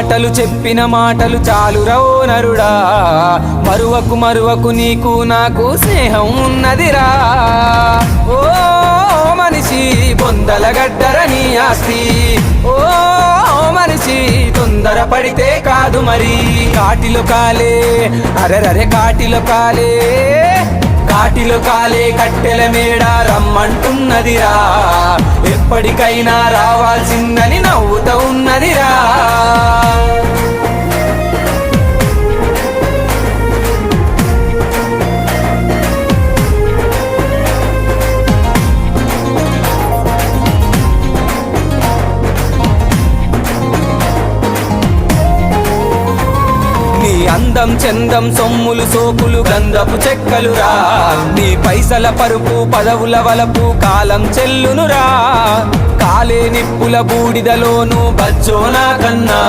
మాటలు చెప్పిన మాటలు చాలు రో నరుడా. మరువకు మరువకు నీకు నాకు స్నేహం ఉన్నదిరా. ఓ మనిషి బొందల గడ్డర నీ ఆస్తి. ఓ మనిషి తొందర పడితే కాదు మరి. కాటిలో కాలే అరెరరే కాటిలో కాలే. కాటిలో కాలే కట్టెల మేడ రమ్మంటున్నదిరా. ఎప్పటికైనా రావాల్సిందని నవ్వుతూ ఉన్నదిరా. అందం చందం సొమ్ములు సోకులు గంధపు చెక్కలురా. నీ పైసల పరుపు పదవుల వలపు కాలం చెల్లునురా. కాలే నిప్పుల బూడిదలోను బజ్జోనా కన్నా.